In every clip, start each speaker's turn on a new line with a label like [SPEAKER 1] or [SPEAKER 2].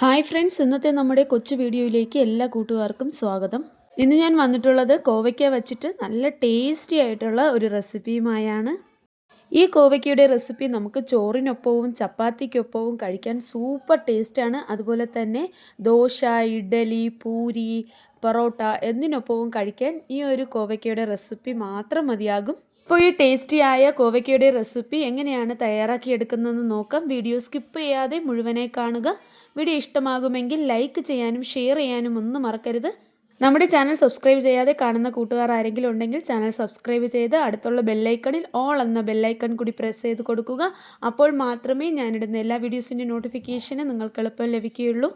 [SPEAKER 1] Hi friends ഇന്നത്തെ നമ്മുടെ കൊച്ചു വീഡിയോയിലേക്ക് എല്ലാ കൂട്ടുകാർക്കും സ്വാഗതം. ഇന്ന് ഞാൻ വന്നിട്ടുള്ളത് കോവയ്ക്ക വച്ചിട്ട് നല്ല ടേസ്റ്റി ആയിട്ടുള്ള ഒരു റെസിപ്പിയുമായാണ്. ഈ കോവയ്ക്കയുടെ റെസിപ്പി നമുക്ക് ചോറിനൊപ്പവും ചപ്പാത്തിക്കൊപ്പവും കഴിക്കാൻ സൂപ്പർ ടേസ്റ്റാണ് അതുപോലെ തന്നെ ദോശ ഇഡ്ഡലി പൂരി പൊറോട്ട എന്നിനൊപ്പവും കഴിക്കാൻ ഈ ഒരു കോവയ്ക്കയുടെ റെസിപ്പി മാത്രം മതിയാകും. അപ്പോൾ ഈ ടേസ്റ്റിയായ കോവയ്ക്കയുടെ റെസിപ്പി എങ്ങനെയാണ് തയ്യാറാക്കിയെടുക്കുന്നതെന്ന് നോക്കാം. വീഡിയോ സ്കിപ്പ് ചെയ്യാതെ മുഴുവനായി കാണുക. വീഡിയോ ഇഷ്ടമാകുമെങ്കിൽ ലൈക്ക് ചെയ്യാനും ഷെയർ ചെയ്യാനും ഒന്നും മറക്കരുത്. നമ്മുടെ ചാനൽ സബ്സ്ക്രൈബ് ചെയ്യാതെ കാണുന്ന കൂട്ടുകാർ ആരെങ്കിലും ഉണ്ടെങ്കിൽ ചാനൽ സബ്സ്ക്രൈബ് ചെയ്ത് അടുത്തുള്ള ബെല്ലൈക്കണിൽ ഓൾ എന്ന ബെല്ലൈക്കൺ കൂടി പ്രസ് ചെയ്ത് കൊടുക്കുക. അപ്പോൾ മാത്രമേ ഞാനിടുന്ന എല്ലാ വീഡിയോസിന്റെ നോട്ടിഫിക്കേഷന് നിങ്ങൾക്ക് എളുപ്പം ലഭിക്കുകയുള്ളൂ.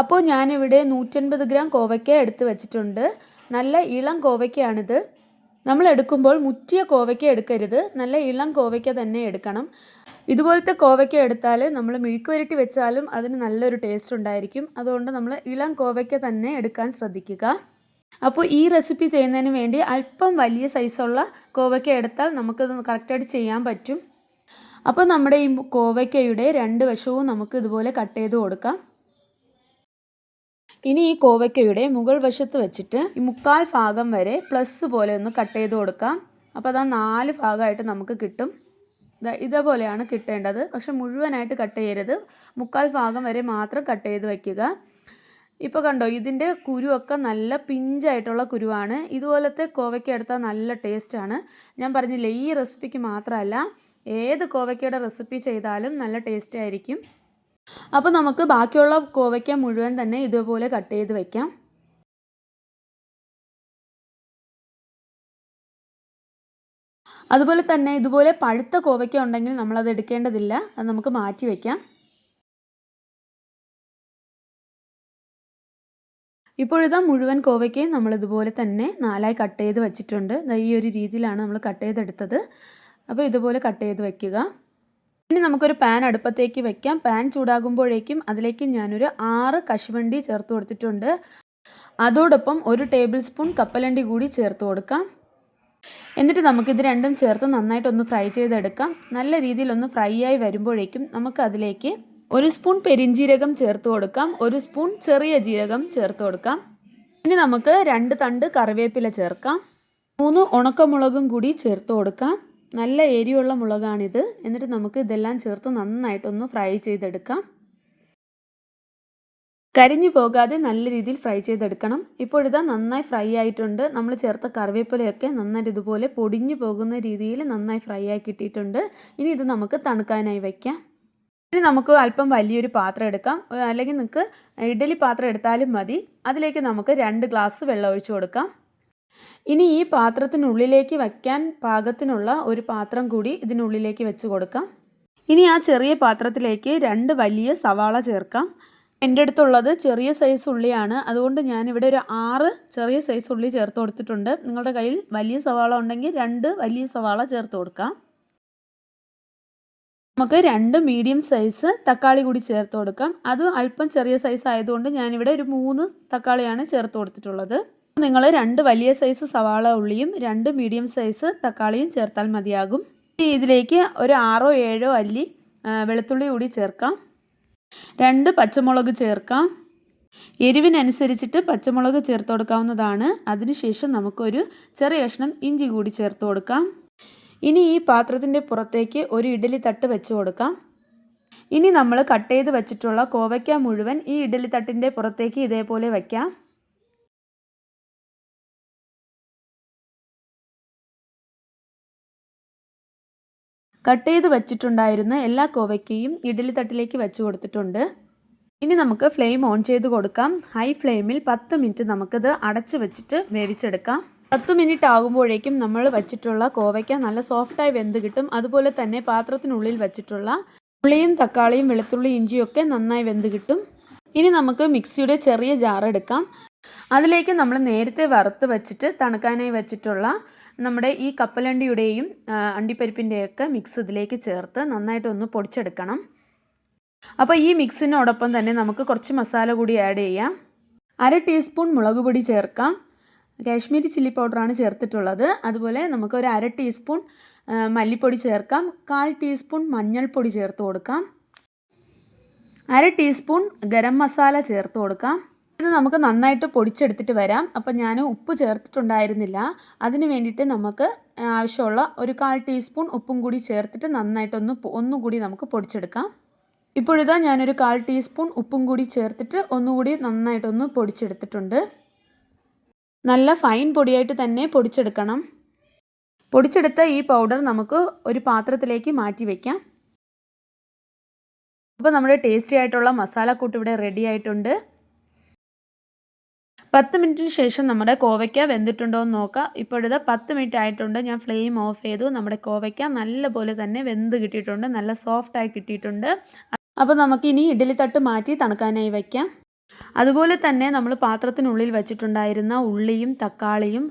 [SPEAKER 1] അപ്പോൾ ഞാനിവിടെ നൂറ്റൻപത് ഗ്രാം കോവയ്ക്ക എടുത്ത് വച്ചിട്ടുണ്ട്. നല്ല ഇളം കോവയ്ക്കയാണിത്. നമ്മൾ എടുക്കുമ്പോൾ മുറ്റിയ കോവയ്ക്ക എടുക്കരുത്. നല്ല ഇളം കോവയ്ക്ക തന്നെ എടുക്കണം. ഇതുപോലത്തെ കോവയ്ക്ക എടുത്താൽ നമ്മൾ മെഴുക്കുവരട്ടി വെച്ചാലും അതിന് നല്ലൊരു ടേസ്റ്റ് ഉണ്ടായിരിക്കും. അതുകൊണ്ട് നമ്മൾ ഇളം കോവയ്ക്ക തന്നെ എടുക്കാൻ ശ്രദ്ധിക്കുക. അപ്പോൾ ഈ റെസിപ്പി ചെയ്യുന്നതിന് വേണ്ടി അല്പം വലിയ സൈസുള്ള കോവയ്ക്ക എടുത്താൽ നമുക്കത് കറക്റ്റായിട്ട് ചെയ്യാൻ പറ്റും. അപ്പോൾ നമ്മുടെ ഈ കോവയ്ക്കയുടെ രണ്ട് വശവും നമുക്ക് ഇതുപോലെ കട്ട് ചെയ്ത് കൊടുക്കാം. ഇനി ഈ കോവയ്ക്കയുടെ മുകൾ വശത്ത് വെച്ചിട്ട് ഈ മുക്കാൽ ഭാഗം വരെ പ്ലസ് പോലെ ഒന്ന് കട്ട് ചെയ്ത് കൊടുക്കാം. അപ്പോൾ അതാ നാല് ഭാഗമായിട്ട് നമുക്ക് കിട്ടും. ഇതേപോലെയാണ് കിട്ടേണ്ടത്. പക്ഷെ മുഴുവനായിട്ട് കട്ട് ചെയ്യരുത്. മുക്കാൽ ഭാഗം വരെ മാത്രം കട്ട് ചെയ്ത് വയ്ക്കുക ഇപ്പോൾ കണ്ടോ ഇതിന്റെ കുരുവൊക്കെ നല്ല പിഞ്ചായിട്ടുള്ള കുരുവാണ്. ഇതുപോലത്തെ കോവയ്ക്ക എടുത്താൽ നല്ല ടേസ്റ്റാണ് ഞാൻ പറഞ്ഞില്ലേ ഈ റെസിപ്പിക്ക് മാത്രമല്ല ഏത് കോവയ്ക്കയുടെ റെസിപ്പി ചെയ്താലും നല്ല ടേസ്റ്റ് ആയിരിക്കും. അപ്പോൾ നമുക്ക് ബാക്കിയുള്ള കോവയ്ക്ക മുഴുവൻ തന്നെ ഇതുപോലെ കട്ട് ചെയ്ത് വയ്ക്കാം അതുപോലെ തന്നെ ഇതുപോലെ പഴുത്ത കോവയ്ക്ക ഉണ്ടെങ്കിൽ നമ്മളത് എടുക്കേണ്ടതില്ല. അത് നമുക്ക് മാറ്റി വയ്ക്കാം ഇപ്പോഴിതാ മുഴുവൻ കോവയ്ക്കയും നമ്മൾ ഇതുപോലെ തന്നെ നാലായി കട്ട് ചെയ്ത് വെച്ചിട്ടുണ്ട്. ഈ ഒരു രീതിയിലാണ് നമ്മൾ കട്ട് ചെയ്തെടുത്തത്. അപ്പോൾ ഇതുപോലെ കട്ട് ചെയ്ത് വയ്ക്കുക ഇനി നമുക്കൊരു പാൻ അടുപ്പത്തേക്ക് വെക്കാം. പാൻ ചൂടാകുമ്പോഴേക്കും അതിലേക്ക് ഞാനൊരു ആറ് കശുവണ്ടി ചേർത്ത് കൊടുത്തിട്ടുണ്ട്. അതോടൊപ്പം ഒരു ടേബിൾ സ്പൂൺ കപ്പലണ്ടി കൂടി ചേർത്ത് കൊടുക്കാം. എന്നിട്ട് നമുക്കിത് രണ്ടും ചേർത്ത് നന്നായിട്ടൊന്ന് ഫ്രൈ ചെയ്തെടുക്കാം. നല്ല രീതിയിൽ ഒന്ന് ഫ്രൈ ആയി വരുമ്പോഴേക്കും നമുക്ക് അതിലേക്ക് ഒരു സ്പൂൺ പെരിഞ്ജീരകം ചേർത്ത് കൊടുക്കാം. ഒരു സ്പൂൺ ചെറിയ ജീരകം ചേർത്ത് കൊടുക്കാം. ഇനി നമുക്ക് രണ്ട് തണ്ട് കറിവേപ്പില ചേർക്കാം. മൂന്ന് ഉണക്കമുളകും കൂടി ചേർത്ത് കൊടുക്കാം. നല്ല എരിയുള്ള മുളകാണിത്. എന്നിട്ട് നമുക്ക് ഇതെല്ലാം ചേർത്ത് നന്നായിട്ടൊന്ന് ഫ്രൈ ചെയ്തെടുക്കാം. കരിഞ്ഞു പോകാതെ നല്ല രീതിയിൽ ഫ്രൈ ചെയ്തെടുക്കണം. ഇപ്പോഴിതാ നന്നായി ഫ്രൈ ആയിട്ടുണ്ട്. നമ്മൾ ചേർത്ത കറിവേപ്പിലയൊക്കെ നന്നായിട്ട് ഇതുപോലെ പൊടിഞ്ഞു പോകുന്ന രീതിയിൽ നന്നായി ഫ്രൈ ആയി കിട്ടിയിട്ടുണ്ട്. ഇനി ഇത് നമുക്ക് തണുക്കാനായി വയ്ക്കാം ഇനി നമുക്ക് അല്പം വലിയൊരു പാത്രം എടുക്കാം. അല്ലെങ്കിൽ നിങ്ങൾക്ക് ഇഡലി പാത്രം എടുത്താലും മതി. അതിലേക്ക് നമുക്ക് രണ്ട് ഗ്ലാസ് വെള്ളം ഒഴിച്ചു കൊടുക്കാം. ഇനി ഈ പാത്രത്തിനുള്ളിലേക്ക് വയ്ക്കാൻ പാകത്തിനുള്ള ഒരു പാത്രം കൂടി ഇതിനുള്ളിലേക്ക് വെച്ച് കൊടുക്കാം. ഇനി ആ ചെറിയ പാത്രത്തിലേക്ക് രണ്ട് വലിയ സവാള ചേർക്കാം. എന്റെ അടുത്തുള്ളത് ചെറിയ സൈസ് ഉള്ളിയാണ്. അതുകൊണ്ട് ഞാനിവിടെ ഒരു ആറ് ചെറിയ സൈസ് ഉള്ളി ചേർത്ത് കൊടുത്തിട്ടുണ്ട്. നിങ്ങളുടെ കയ്യിൽ വലിയ സവാള ഉണ്ടെങ്കിൽ രണ്ട് വലിയ സവാള ചേർത്ത് കൊടുക്കാം. നമുക്ക് രണ്ട് മീഡിയം സൈസ് തക്കാളി കൂടി ചേർത്ത് കൊടുക്കാം. അത് അല്പം ചെറിയ സൈസ് ആയതുകൊണ്ട് ഞാനിവിടെ ഒരു മൂന്ന് തക്കാളിയാണ് ചേർത്ത് കൊടുത്തിട്ടുള്ളത്. നിങ്ങൾ രണ്ട് വലിയ സൈസ് സവാള ഉള്ളിയും രണ്ട് മീഡിയം സൈസ് തക്കാളിയും ചേർത്താൽ മതിയാകും. ഇനി ഇതിലേക്ക് ഒരു ആറോ ഏഴോ അല്ലി വെളുത്തുള്ളി കൂടി ചേർക്കാം. രണ്ട് പച്ചമുളക് ചേർക്കാം. എരിവിനനുസരിച്ചിട്ട് പച്ചമുളക് ചേർത്ത് കൊടുക്കാവുന്നതാണ്. അതിനുശേഷം നമുക്കൊരു ചെറിയ കഷ്ണം ഇഞ്ചി കൂടി ചേർത്ത് കൊടുക്കാം. ഇനി ഈ പാത്രത്തിന്റെ പുറത്തേക്ക് ഒരു ഇഡലി തട്ട് വെച്ച് കൊടുക്കാം. ഇനി നമ്മൾ കട്ട് ചെയ്ത് വെച്ചിട്ടുള്ള കോവയ്ക്ക മുഴുവൻ ഈ ഇഡലി തട്ടിന്റെ പുറത്തേക്ക് ഇതേപോലെ വയ്ക്കാം കട്ട് ചെയ്ത് വെച്ചിട്ടുണ്ടായിരുന്ന എല്ലാ കോവയ്ക്കയും ഇഡലി തട്ടിലേക്ക് വെച്ച് കൊടുത്തിട്ടുണ്ട്. ഇനി നമുക്ക് ഫ്ലെയിം ഓൺ ചെയ്ത് കൊടുക്കാം. ഹൈ ഫ്ലെയിമിൽ പത്ത് മിനിറ്റ് നമുക്കിത് അടച്ച് വെച്ചിട്ട് വേവിച്ചെടുക്കാം. പത്ത് മിനിറ്റ് ആകുമ്പോഴേക്കും നമ്മൾ വെച്ചിട്ടുള്ള കോവയ്ക്ക നല്ല സോഫ്റ്റായി വെന്ത് കിട്ടും. അതുപോലെ തന്നെ പാത്രത്തിനുള്ളിൽ വെച്ചിട്ടുള്ള ഉള്ളിയും തക്കാളിയും വെളുത്തുള്ളി ഇഞ്ചിയും ഒക്കെ നന്നായി വെന്ത് കിട്ടും. ഇനി നമുക്ക് മിക്സിയുടെ ചെറിയ ജാർ എടുക്കാം. അതിലേക്ക് നമ്മൾ നേരത്തെ വറുത്ത് വെച്ചിട്ട് തണുക്കാനായി വെച്ചിട്ടുള്ള നമ്മുടെ ഈ കപ്പലണ്ടിയുടെയും അണ്ടിപ്പരിപ്പിന്റെയൊക്കെ മിക്സ് ഇതിലേക്ക് ചേർത്ത് നന്നായിട്ടൊന്ന് പൊടിച്ചെടുക്കണം. അപ്പോൾ ഈ മിക്സിനോടൊപ്പം തന്നെ നമുക്ക് കുറച്ച് മസാല കൂടി ആഡ് ചെയ്യാം. അര ടീസ്പൂൺ മുളക് പൊടി ചേർക്കാം. കാശ്മീരി ചില്ലി പൗഡറാണ് ചേർത്തിട്ടുള്ളത്. അതുപോലെ നമുക്ക് ഒരു അര ടീസ്പൂൺ മല്ലിപ്പൊടി ചേർക്കാം. കാൽ ടീസ്പൂൺ മഞ്ഞൾപ്പൊടി ചേർത്ത് കൊടുക്കാം. അര ടീസ്പൂൺ ഗരം മസാല ചേർത്ത് കൊടുക്കാം. ഇത് നമുക്ക് നന്നായിട്ട് പൊടിച്ചെടുത്തിട്ട് വരാം. അപ്പം ഞാൻ ഉപ്പ് ചേർത്തിട്ടുണ്ടായിരുന്നില്ല. അതിന് വേണ്ടിയിട്ട് നമുക്ക് ആവശ്യമുള്ള ഒരു കാൽ ടീസ്പൂൺ ഉപ്പും കൂടി ചേർത്തിട്ട് നന്നായിട്ടൊന്ന് ഒന്നും കൂടി നമുക്ക് പൊടിച്ചെടുക്കാം. ഇപ്പോഴിതാ ഞാനൊരു കാൽ ടീസ്പൂൺ ഉപ്പും കൂടി ചേർത്തിട്ട് ഒന്നുകൂടി നന്നായിട്ടൊന്ന് പൊടിച്ചെടുത്തിട്ടുണ്ട്. നല്ല ഫൈൻ പൊടിയായിട്ട് തന്നെ പൊടിച്ചെടുക്കണം. പൊടിച്ചെടുത്ത ഈ പൗഡർ നമുക്ക് ഒരു പാത്രത്തിലേക്ക് മാറ്റി വയ്ക്കാം അപ്പോൾ നമ്മുടെ ടേസ്റ്റി ആയിട്ടുള്ള മസാലക്കൂട്ട് ഇവിടെ റെഡി ആയിട്ടുണ്ട്. പത്ത് മിനിറ്റിന് ശേഷം നമ്മുടെ കോവയ്ക്ക വെന്തിട്ടുണ്ടോ എന്ന് നോക്കാം. ഇപ്പോഴത് പത്ത് മിനിറ്റ് ആയിട്ടുണ്ട്. ഞാൻ ഫ്ലെയിം ഓഫ് ചെയ്തു. നമ്മുടെ കോവയ്ക്ക നല്ലപോലെ തന്നെ വെന്ത് കിട്ടിയിട്ടുണ്ട്. നല്ല സോഫ്റ്റായി കിട്ടിയിട്ടുണ്ട്. അപ്പോൾ നമുക്ക് ഇനി ഇഡ്ഡലി തട്ട് മാറ്റി തണുക്കാനായി വയ്ക്കാം. അതുപോലെ തന്നെ നമ്മൾ പാത്രത്തിനുള്ളിൽ വെച്ചിട്ടുണ്ടായിരുന്ന ഉള്ളിയും തക്കാളിയും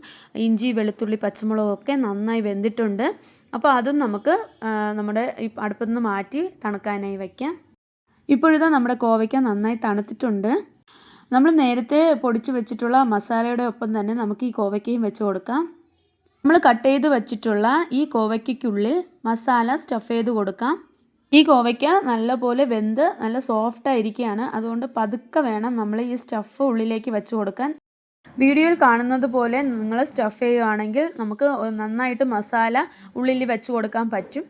[SPEAKER 1] ഇഞ്ചി വെളുത്തുള്ളി പച്ചമുളകും ഒക്കെ നന്നായി വെന്തിട്ടുണ്ട്. അപ്പോൾ അതും നമുക്ക് നമ്മുടെ അടുപ്പത്തുനിന്ന് മാറ്റി തണുക്കാനായി വയ്ക്കാം. ഇപ്പോഴിതാ നമ്മുടെ കോവയ്ക്ക നന്നായി തണുത്തിട്ടുണ്ട്. നമ്മൾ നേരത്തെ പൊടിച്ച് വെച്ചിട്ടുള്ള മസാലയുടെ ഒപ്പം തന്നെ നമുക്ക് ഈ കോവയ്ക്കയും വെച്ച് കൊടുക്കാം. നമ്മൾ കട്ട് ചെയ്ത് വെച്ചിട്ടുള്ള ഈ കോവയ്ക്കുള്ളിൽ മസാല സ്റ്റഫ് ചെയ്ത് കൊടുക്കാം. ഈ കോവയ്ക്ക നല്ലപോലെ വെന്ത് നല്ല സോഫ്റ്റ് ആയിരിക്കുകയാണ്. അതുകൊണ്ട് പതുക്കെ വേണം നമ്മൾ ഈ സ്റ്റഫ് ഉള്ളിലേക്ക് വെച്ച് കൊടുക്കാൻ. വീഡിയോയിൽ കാണുന്നത് പോലെ നിങ്ങൾ സ്റ്റഫ് ചെയ്യുകയാണെങ്കിൽ നമുക്ക് നന്നായിട്ട് മസാല ഉള്ളിൽ വെച്ച് കൊടുക്കാൻ പറ്റും.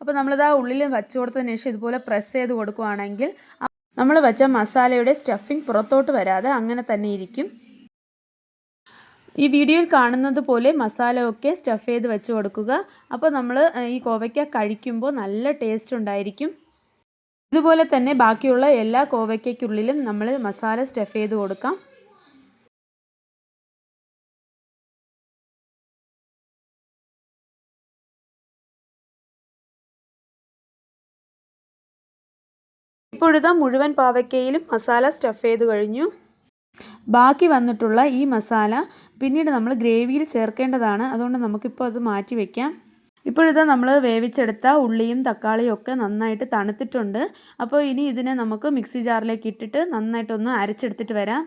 [SPEAKER 1] അപ്പോൾ നമ്മളിത് ആ ഉള്ളിൽ വെച്ച് കൊടുത്തതിന് ശേഷം ഇതുപോലെ പ്രസ് ചെയ്ത് കൊടുക്കുകയാണെങ്കിൽ നമ്മൾ വെച്ച മസാലയുടെ സ്റ്റഫിംഗ് പുറത്തോട്ട് വരാതെ അങ്ങനെ തന്നെ ഇരിക്കും. ഈ വീഡിയോയിൽ കാണുന്നത് പോലെ മസാല ഒക്കെ സ്റ്റഫ് ചെയ്ത് വെച്ച് കൊടുക്കുക. അപ്പോൾ നമ്മൾ ഈ കോവയ്ക്ക കഴിക്കുമ്പോൾ നല്ല ടേസ്റ്റ് ഉണ്ടായിരിക്കും. ഇതുപോലെ തന്നെ ബാക്കിയുള്ള എല്ലാ കോവയ്ക്കുള്ളിലും നമ്മൾ മസാല സ്റ്റഫ് ചെയ്ത് കൊടുക്കാം. ഇപ്പോഴിതാ മുഴുവൻ പാവയ്ക്കയിലും മസാല സ്റ്റഫ് ചെയ്ത് കഴിഞ്ഞു. ബാക്കി വന്നിട്ടുള്ള ഈ മസാല പിന്നീട് നമ്മൾ ഗ്രേവിയിൽ ചേർക്കേണ്ടതാണ്. അതുകൊണ്ട് നമുക്കിപ്പോൾ അത് മാറ്റി വയ്ക്കാം ഇപ്പോഴത്തെ നമ്മൾ വേവിച്ചെടുത്ത ഉള്ളിയും തക്കാളിയും ഒക്കെ നന്നായിട്ട് തണുത്തിട്ടുണ്ട്. അപ്പോൾ ഇനി ഇതിനെ നമുക്ക് മിക്സി ജാറിലേക്ക് ഇട്ടിട്ട് നന്നായിട്ടൊന്ന് അരച്ചെടുത്തിട്ട് വരാം.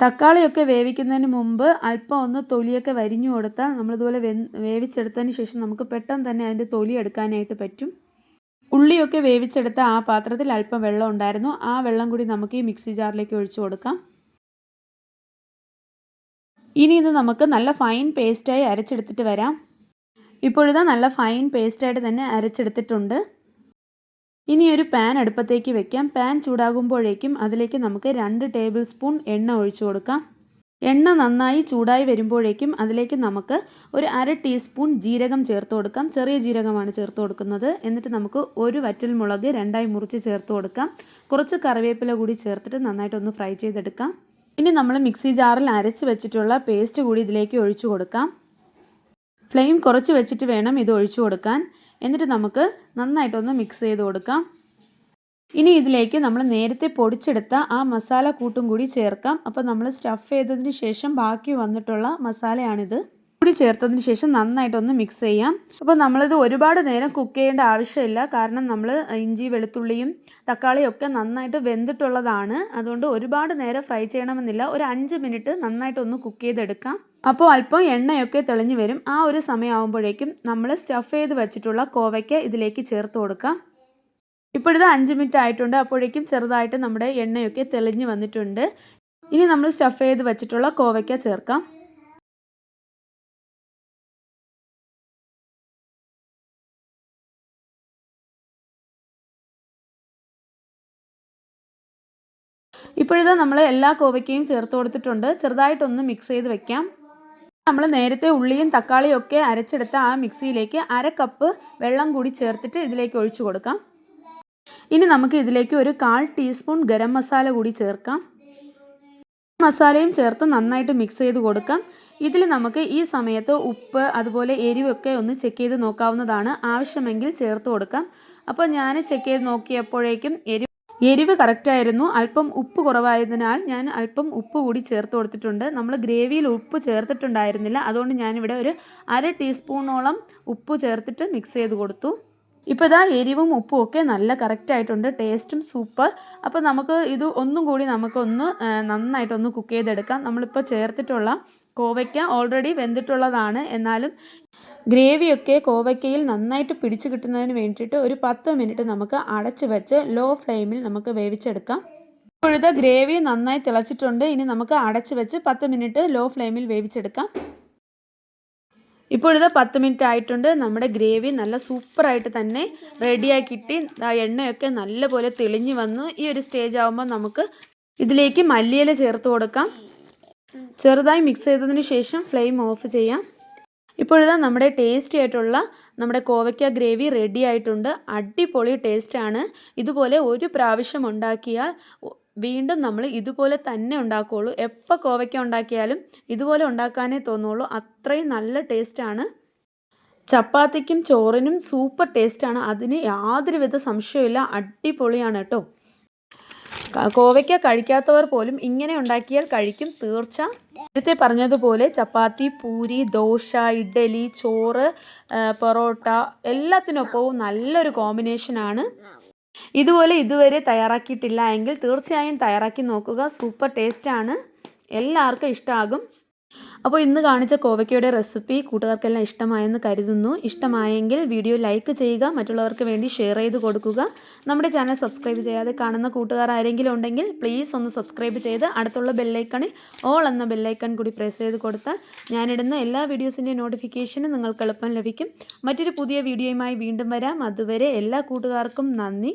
[SPEAKER 1] തക്കാളിയൊക്കെ വേവിക്കുന്നതിന് മുമ്പ് അല്പം ഒന്ന് തൊലിയൊക്കെ വരിഞ്ഞു കൊടുത്താൽ നമ്മളിതുപോലെ വെ വേവിച്ചെടുത്തതിന് ശേഷം നമുക്ക് പെട്ടെന്ന് തന്നെ അതിന്റെ തൊലി എടുക്കാനായിട്ട് പറ്റും. ഉള്ളിയൊക്കെ വേവിച്ചെടുത്ത ആ പാത്രത്തിൽ അല്പം വെള്ളം ഉണ്ടായിരുന്നു. ആ വെള്ളം കൂടി നമുക്ക് ഈ മിക്സി ജാറിലേക്ക് ഒഴിച്ചു കൊടുക്കാം. ഇനി ഇത് നമുക്ക് നല്ല ഫൈൻ പേസ്റ്റായി അരച്ചെടുത്തിട്ട് വരാം. ഇപ്പോഴിതാ നല്ല ഫൈൻ പേസ്റ്റായിട്ട് തന്നെ അരച്ചെടുത്തിട്ടുണ്ട്. ഇനി ഒരു പാൻ അടുപ്പത്തേക്ക് വെക്കാം. പാൻ ചൂടാകുമ്പോഴേക്കും അതിലേക്ക് നമുക്ക് രണ്ട് ടേബിൾ സ്പൂൺ എണ്ണ ഒഴിച്ചു കൊടുക്കാം. എണ്ണ നന്നായി ചൂടായി വരുമ്പോഴേക്കും അതിലേക്ക് നമുക്ക് ഒരു അര ടീസ്പൂൺ ജീരകം ചേർത്ത് കൊടുക്കാം. ചെറിയ ജീരകമാണ് ചേർത്ത് കൊടുക്കുന്നത്. എന്നിട്ട് നമുക്ക് ഒരു വറ്റൽ മുളക് രണ്ടായി മുറിച്ച് ചേർത്ത് കൊടുക്കാം. കുറച്ച് കറിവേപ്പില കൂടി ചേർത്തിട്ട് നന്നായിട്ടൊന്ന് ഫ്രൈ ചെയ്തെടുക്കാം. ഇനി നമ്മൾ മിക്സി ജാറിൽ അരച്ച് വെച്ചിട്ടുള്ള പേസ്റ്റ് കൂടി ഇതിലേക്ക് ഒഴിച്ചു കൊടുക്കാം. ഫ്ലെയിം കുറച്ച് വെച്ചിട്ട് വേണം ഇത് ഒഴിച്ചു കൊടുക്കാൻ. എന്നിട്ട് നമുക്ക് നന്നായിട്ടൊന്ന് മിക്സ് ചെയ്ത് കൊടുക്കാം. ഇനി ഇതിലേക്ക് നമ്മൾ നേരത്തെ പൊടിച്ചെടുത്ത ആ മസാല കൂട്ടും കൂടി ചേർക്കാം. അപ്പോൾ നമ്മൾ സ്റ്റഫ് ചെയ്തതിന് ശേഷം ബാക്കി വന്നിട്ടുള്ള മസാലയാണിത്. കൂടി ചേർത്തതിന് ശേഷം നന്നായിട്ടൊന്ന് മിക്സ് ചെയ്യാം. അപ്പോൾ നമ്മളിത് ഒരുപാട് നേരം കുക്ക് ചെയ്യേണ്ട ആവശ്യമില്ല. കാരണം നമ്മൾ ഇഞ്ചി വെളുത്തുള്ളിയും തക്കാളിയും ഒക്കെ നന്നായിട്ട് വെന്തിട്ടുള്ളതാണ്. അതുകൊണ്ട് ഒരുപാട് നേരം ഫ്രൈ ചെയ്യണമെന്നില്ല. ഒരു അഞ്ച് മിനിറ്റ് നന്നായിട്ടൊന്ന് കുക്ക് ചെയ്തെടുക്കാം. അപ്പോൾ അല്പം എണ്ണയൊക്കെ തെളിഞ്ഞു വരും. ആ ഒരു സമയമാകുമ്പോഴേക്കും നമ്മൾ സ്റ്റഫ് ചെയ്ത് വെച്ചിട്ടുള്ള കോവയ്ക്ക് ഇതിലേക്ക് ചേർത്ത് കൊടുക്കാം. ഇപ്പോഴിത് അഞ്ച് മിനിറ്റ് ആയിട്ടുണ്ട്. അപ്പോഴേക്കും ചെറുതായിട്ട് നമ്മുടെ എണ്ണയൊക്കെ തെളിഞ്ഞു വന്നിട്ടുണ്ട്. ഇനി നമ്മൾ സ്റ്റഫ് ചെയ്ത് വെച്ചിട്ടുള്ള കോവയ്ക്ക ചേർക്കാം. ഇപ്പോഴത്തെ നമ്മൾ എല്ലാ കോവയ്ക്കയും ചേർത്ത് കൊടുത്തിട്ടുണ്ട്. ചെറുതായിട്ടൊന്ന് മിക്സ് ചെയ്ത് വെക്കാം. നമ്മൾ നേരത്തെ ഉള്ളിയും തക്കാളിയും ഒക്കെ അരച്ചെടുത്ത ആ മിക്സിയിലേക്ക് അര കപ്പ് വെള്ളം കൂടി ചേർത്തിട്ട് ഇതിലേക്ക് ഒഴിച്ചു കൊടുക്കാം. ഇനി നമുക്ക് ഇതിലേക്ക് ഒരു കാൽ ടീസ്പൂൺ ഗരം മസാല കൂടി ചേർക്കാം. മസാലയും ചേർത്ത് നന്നായിട്ട് മിക്സ് ചെയ്ത് കൊടുക്കാം. ഇതിൽ നമുക്ക് ഈ സമയത്ത് ഉപ്പ് അതുപോലെ എരിവൊക്കെ ഒന്ന് ചെക്ക് ചെയ്ത് നോക്കാവുന്നതാണ് ആവശ്യമെങ്കിൽ ചേർത്ത് കൊടുക്കാം. അപ്പോൾ ഞാൻ ചെക്ക് ചെയ്ത് നോക്കിയപ്പോഴേക്കും എരിവ് എരിവ് കറക്റ്റായിരുന്നു. അല്പം ഉപ്പ് കുറവായതിനാൽ ഞാൻ അല്പം ഉപ്പ് കൂടി ചേർത്ത് കൊടുത്തിട്ടുണ്ട്. നമ്മൾ ഗ്രേവിയിൽ ഉപ്പ് ചേർത്തിട്ടുണ്ടായിരുന്നില്ല. അതുകൊണ്ട് ഞാനിവിടെ ഒരു അര ടീസ്പൂണോളം ഉപ്പ് ചേർത്തിട്ട് മിക്സ് ചെയ്ത് കൊടുത്തു. ഇപ്പോൾ ഇതാ എരിവും ഉപ്പും ഒക്കെ നല്ല കറക്റ്റായിട്ടുണ്ട്. ടേസ്റ്റും സൂപ്പർ. അപ്പോൾ നമുക്ക് ഇത് ഒന്നും കൂടി നമുക്കൊന്ന് നന്നായിട്ടൊന്ന് കുക്ക് ചെയ്തെടുക്കാം. നമ്മളിപ്പോൾ ചേർത്തിട്ടുള്ള കോവയ്ക്ക ഓൾറെഡി വെന്തിട്ടുള്ളതാണ്. എന്നാലും ഗ്രേവിയൊക്കെ കോവയ്ക്കയിൽ നന്നായിട്ട് പിടിച്ച് കിട്ടുന്നതിന് വേണ്ടിയിട്ട് ഒരു പത്ത് മിനിറ്റ് നമുക്ക് അടച്ച് വെച്ച് ലോ ഫ്ലെയിമിൽ നമുക്ക് വേവിച്ചെടുക്കാം. ഇപ്പോഴത്തെ ഗ്രേവി നന്നായി തിളച്ചിട്ടുണ്ട്. ഇനി നമുക്ക് അടച്ച് വെച്ച് പത്ത് മിനിറ്റ് ലോ ഫ്ലെയിമിൽ വേവിച്ചെടുക്കാം. ഇപ്പോഴത്തെ പത്ത് മിനിറ്റ് ആയിട്ടുണ്ട്. നമ്മുടെ ഗ്രേവി നല്ല സൂപ്പറായിട്ട് തന്നെ റെഡിയായി കിട്ടി. എണ്ണയൊക്കെ നല്ലപോലെ തെളിഞ്ഞു വന്നു. ഈ ഒരു സ്റ്റേജ് ആകുമ്പോൾ നമുക്ക് ഇതിലേക്ക് മല്ലിയില ചേർത്ത് കൊടുക്കാം. ചെറുതായി മിക്സ് ചെയ്തതിന് ശേഷം ഫ്ലെയിം ഓഫ് ചെയ്യാം. ഇപ്പോഴിതാ നമ്മുടെ ടേസ്റ്റി ആയിട്ടുള്ള നമ്മുടെ കോവയ്ക്ക ഗ്രേവി റെഡി ആയിട്ടുണ്ട്. അടിപൊളി ടേസ്റ്റാണ് ഇതുപോലെ ഒരു പ്രാവശ്യം ഉണ്ടാക്കിയാൽ വീണ്ടും നമ്മൾ ഇതുപോലെ തന്നെ ഉണ്ടാക്കുകയുള്ളൂ. എപ്പോൾ കോവയ്ക്ക ഉണ്ടാക്കിയാലും ഇതുപോലെ ഉണ്ടാക്കാനേ തോന്നുള്ളൂ. അത്രയും നല്ല ടേസ്റ്റാണ് ചപ്പാത്തിക്കും ചോറിനും സൂപ്പർ ടേസ്റ്റാണ് അതിന് യാതൊരുവിധ സംശയമില്ല അടിപൊളിയാണ് കേട്ടോ കോവയ്ക്ക കഴിക്കാത്തവർ പോലും ഇങ്ങനെ ഉണ്ടാക്കിയാൽ കഴിക്കും. തീർച്ച. നേരത്തെ പറഞ്ഞതുപോലെ ചപ്പാത്തി പൂരി ദോശ ഇഡ്ഡലി ചോറ് പൊറോട്ട എല്ലാത്തിനൊപ്പവും നല്ലൊരു കോമ്പിനേഷനാണ് ഇതുപോലെ ഇതുവരെ തയ്യാറാക്കിയിട്ടില്ല എങ്കിൽ തീർച്ചയായും തയ്യാറാക്കി നോക്കുക. സൂപ്പർ ടേസ്റ്റാണ് എല്ലാവർക്കും ഇഷ്ടമാകും അപ്പോൾ ഇന്ന് കാണിച്ച കോവയ്ക്കയുടെ റെസിപ്പി കൂട്ടുകാർക്കെല്ലാം ഇഷ്ടമായെന്ന് കരുതുന്നു. ഇഷ്ടമായെങ്കിൽ വീഡിയോ ലൈക്ക് ചെയ്യുക മറ്റുള്ളവർക്ക് വേണ്ടി ഷെയർ ചെയ്ത് കൊടുക്കുക. നമ്മുടെ ചാനൽ സബ്സ്ക്രൈബ് ചെയ്യാതെ കാണുന്ന കൂട്ടുകാർ ആരെങ്കിലും ഉണ്ടെങ്കിൽ പ്ലീസ് ഒന്ന് സബ്സ്ക്രൈബ് ചെയ്ത് അടുത്തുള്ള ബെല്ലൈക്കണിൽ ഓൾ എന്ന ബെല്ലൈക്കൺ കൂടി പ്രസ് ചെയ്ത് കൊടുത്താൽ ഞാനിടുന്ന എല്ലാ വീഡിയോസിന്റെയും നോട്ടിഫിക്കേഷനും നിങ്ങൾക്ക് എളുപ്പം ലഭിക്കും. മറ്റൊരു പുതിയ വീഡിയോയുമായി വീണ്ടും വരാം. അതുവരെ എല്ലാ കൂട്ടുകാർക്കും നന്ദി.